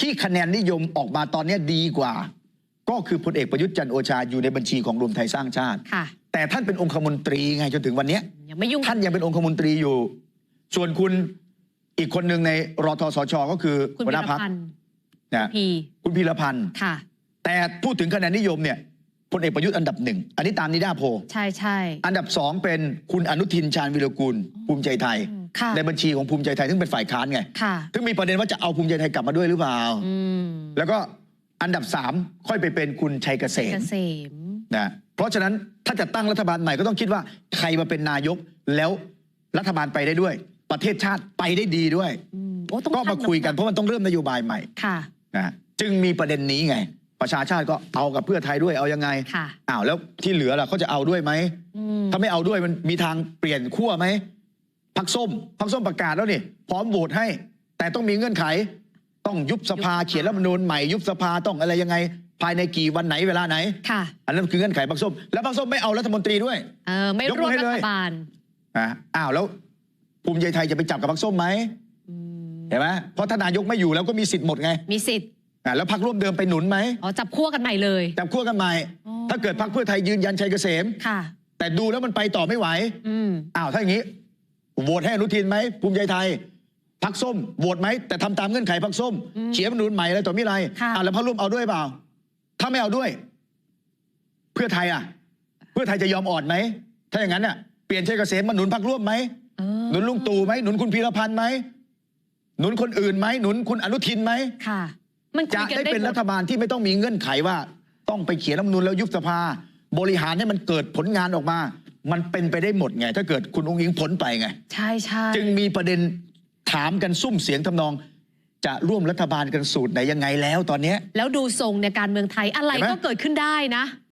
ที่คะแนนนิยมออกมาตอนเนี้ยดีกว่า ก็คือพลเอกประยุทธ์จันทร์โอชาอยู่ในบัญชีของรวมไทยสร้างชาติ ค่ะ แต่ท่านเป็นองคมนตรีไงจนถึงวันเนี้ยยังไม่ยุ่งท่านยังเป็นองคมนตรีอยู่ ส่วนคุณอีกคนหนึ่งในรอทสชก็คือคุณหัวพิหรน้าพักพันธ์นะพีคุณพีรพันธ์ค่ะ แต่พูดถึงคะแนนนิยมเนี่ยพลเอกประยุทธ์อันดับหนึ่งอันนี้ตามนิดาโพลใช่ใช่อันดับสองเป็นคุณอนุทินชาญวิรกูลภูมิใจไทย อืมค่ะ ในบัญชีของภูมิใจไทยซึ่งเป็นฝ่ายค้านไงค่ะซึ่งมีประเด็นว่าจะเอาภูมิใจไทยกลับมาด้วยหรือเปล่าอืมแล้วก็อันดับสามค่อยไปเป็นคุณชัยเกษเกมษมนะเพราะฉะนั้นถ้าจะตั้งรัฐบาลใหม่ก็ต้องคิดว่าใครมาเป็นนายกแล้วรัฐบาลไปได้ด้วย ประเทศชาติไปได้ดีด้วยอืมโอ้ต้องก็มาชั่งคุยกันำหเพราะมันต้องเริ่มนโยบายใหม่ค่ะนะจึงมีประเด็นนี้ไง ประชาชาติก็เอากับเพื่อไทยด้วยเอายังไงค่ะอ้าวแล้วที่เหลือล่ะเขาจะเอาด้วยไหมอืมถ้าไม่เอาด้วยมันมีทางเปลี่ยนขั้วไหม พักส้มพักส้มประกาศแล้วนี่พร้อมโหวตให้ แต่ต้องมีเงื่อนไข ต้องยุบสภายุบสภาเขียนรัฐธรรมนูญใหม่ยุบสภาต้องอะไรยังไง ภายในกี่วันไหนเวลาไหน ค่ะอันนั้นคือเงื่อนไขพักส้ม แล้วพักส้มไม่เอารัฐมนตรีด้วย เออไม่ยกมืร่วอมให้รัเลยฐบาลอะอ้าวแล้ว ภูมิใจไทยจะไปจับกับพักส้มไหมอืมเห็นไหมเพราะถ้านายกไม่อยู่แล้วก็มีสิทธิ์หมดไงมีสิทธิ์อะแล้วพักร่วมเดิมไปหนุนไหมอ๋อจับขั้วกันใหม่เลยจับขั้วกันใหม่ อ๋อถ้าเกิดพักเพื่อไทยยืนยันชัยเกษม ค่ะ แต่ดูแล้วมันไปต่อไม่ไหว อืม อ้าวถ้าอย่างนี้ โหวตให้อนุทินไหมภูมิใจไทยพักส้มโหวตไหมแต่ทำตามเงื่อนไขพักส้มอืมเขียนรัฐธรรมนูญใหม่อะไรต่อไม่ไรค่ะอ้าวแล้วพักร่วมเอาด้วยเปล่า ถ้าไม่เอาด้วย เพื่อไทยอะ เพื่อไทยจะยอมอ่อนไหมถ้าอย่างนั้นอะเปลี่ยนชัยเกษมมาหนุนพักร่วมไหมเออหนุนลุงตู่ไหมหนุนคุณพีรพันธ์ไหมหนุนคนอื่นไหมหนุนคุณอนุทินไหมค่ะมันคุจะยกันได้ได้เป็นหมรัดฐบาลที่ไม่ต้องมีเงื่อนไขว่า ต้องไปเขียนรัฐธรรมนูญแล้วยุบสภา บริหารให้มันเกิดผลงานออกมา มันเป็นไปได้หมดไง ถ้าเกิดคุณองค์ยิงพ้นไปไง ใช่ใช่จึงมีประเด็นถามกันซุ่มเสียงทำนอง จะร่วมรัฐบาลกันสูตรไหนยังไงแล้วตอนเนี้ยแล้วดูทรงในการเมืองไทยอะไรเห็นไหมก็เกิดขึ้นได้นะ